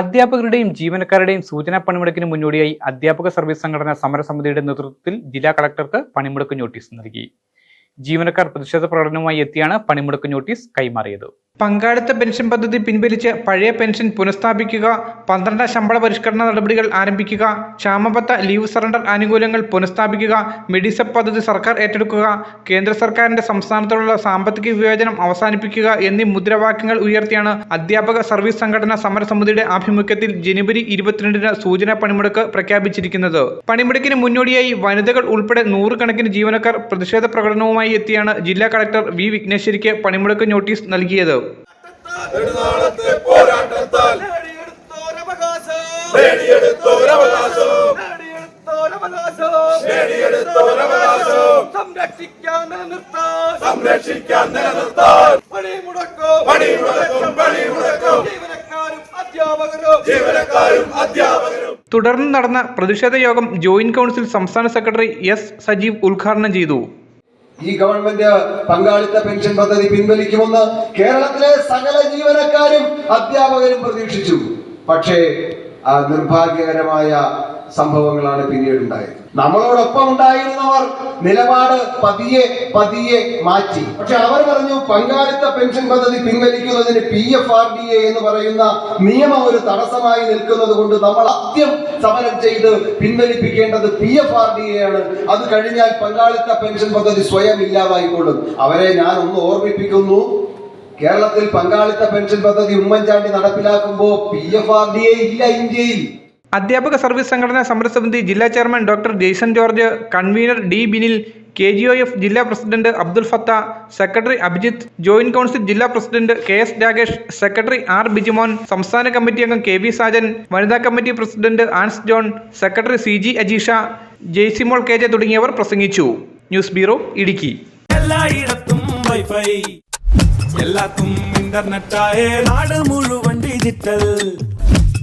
അധ്യാപകരുടെയും ജീവനക്കാരുടെയും സൂചനാ പണിമുടക്കിന് മുന്നോടിയായി അധ്യാപക സർവീസ് സംഘടന സമരസമിതിയുടെ നേതൃത്വത്തിൽ ജില്ലാ കളക്ടർക്ക് പണിമുടക്ക് നോട്ടീസ് നൽകി. ജീവനക്കാർ പ്രതിഷേധ പ്രകടനവുമായി എത്തിയാണ് പണിമുടക്ക് നോട്ടീസ് കൈമാറിയത്. പങ്കാളിത്ത പെൻഷൻ പദ്ധതി പിൻവലിച്ച് പഴയ പെൻഷൻ പുനഃസ്ഥാപിക്കുക പന്ത്രണ്ടാം ശമ്പള പരിഷ്കരണ നടപടികൾ ആരംഭിക്കുക ക്ഷാമബത്ത ലീവ് സറണ്ടർ ആനുകൂല്യങ്ങൾ പുനഃസ്ഥാപിക്കുക മെഡിസപ്പ് പദ്ധതി സർക്കാർ ഏറ്റെടുക്കുക കേന്ദ്ര സർക്കാരിന്റെ സംസ്ഥാനത്തോടുള്ള സാമ്പത്തിക വിവേചനം അവസാനിപ്പിക്കുക എന്നീ മുദ്രാവാക്യങ്ങൾ ഉയർത്തിയാണ് അധ്യാപക സർവീസ് സംഘടന സമരസമിതിയുടെ ആഭിമുഖ്യത്തിൽ ജനുവരി ഇരുപത്തിരണ്ടിന് സൂചനാ പണിമുടക്ക് പ്രഖ്യാപിച്ചിരിക്കുന്നത്. പണിമുടക്കിന് മുന്നോടിയായി വനിതകൾ ഉൾപ്പെടെ നൂറുകണക്കിന് ജീവനക്കാർ പ്രതിഷേധ പ്രകടനവുമായി എത്തിയാണ് ജില്ലാ കളക്ടർ വി വിഘ്നേശ്വരിക്ക് പണിമുടക്ക് നോട്ടീസ് നൽകിയത്. നെടുനാളത്തെ പോരാട്ടത്താൽ നേടിയെടുത്തോരവകാശം. നേടിയെടുത്തോരവകാശം. നേടിയെടുത്തോരവകാശം. നേടിയെടുത്തോരവകാശം. സംരക്ഷിക്കാൻ നിലനിർത്താൻ. മുടക്കും പണിമുടക്കും പണിമുടക്കും. ജീവനക്കാരും അധ്യാപകരും. ജീവനക്കാരും അധ്യാപകരും. തുടർന്ന് നടന്ന പ്രതിഷേധ യോഗം ജോയിന്റ് കൗൺസിൽ സംസ്ഥാന സെക്രട്ടറി എസ് സജീവ് ഉദ്ഘാടനം ചെയ്തു. ഈ ഗവൺമെന്റ് പങ്കാളിത്ത പെൻഷൻ പദ്ധതി പിൻവലിക്കുമെന്ന് കേരളത്തിലെ സകല ജീവനക്കാരും അധ്യാപകരും പ്രതീക്ഷിച്ചു. പക്ഷേ നിർഭാഗ്യകരമായ സംഭവങ്ങളാണ് പിന്നീട് ഉണ്ടായത് നമ്മളോടൊപ്പം ഉണ്ടായിരുന്നവർ നിലപാട് പതിയെ പതിയെ മാറ്റി. പക്ഷെ അവർ പറഞ്ഞു പങ്കാളിത്ത പെൻഷൻ പദ്ധതി പിൻവലിക്കുന്നതിന് P F R D A എന്ന് പറയുന്ന നിയമം ഒരു തടസ്സമായി നിൽക്കുന്നത് കൊണ്ട് നമ്മൾ ആദ്യം സമരം ചെയ്ത് പിൻവലിപ്പിക്കേണ്ടത് P F R D A ആണ്. അത് കഴിഞ്ഞാൽ പങ്കാളിത്ത പെൻഷൻ പദ്ധതി സ്വയം ഇല്ലാതായിക്കൊള്ളും. അവരെ ഞാൻ ഒന്ന് ഓർമ്മിപ്പിക്കുന്നു. കേരളത്തിൽ പങ്കാളിത്ത പെൻഷൻ പദ്ധതി ഉമ്മൻചാണ്ടി നടപ്പിലാക്കുമ്പോൾ P F R D A ഇല്ല ഇന്ത്യയിൽ. അധ്യാപക സർവീസ് സംഘടനാ സമരസമിതി ജില്ലാ chairman doctor Jaison George convener D Binil K G O F ജില്ലാ president Abdul Fatha secretary Abhijith joint council ജില്ലാ president K S Rakesh secretary R Bijimon സംസ്ഥാന കമ്മിറ്റി അംഗം കെ വി സാജൻ വനിതാ committee president Ans John secretary C G Ajeesha Jaisymol K J തുടങ്ങിയവർ പ്രസംഗിച്ചു. News bureau Idukki. വൈഫൈ. എല്ലാത്തും ആയ നാട് മുഴുവൻ ഡിജിറ്റൽ.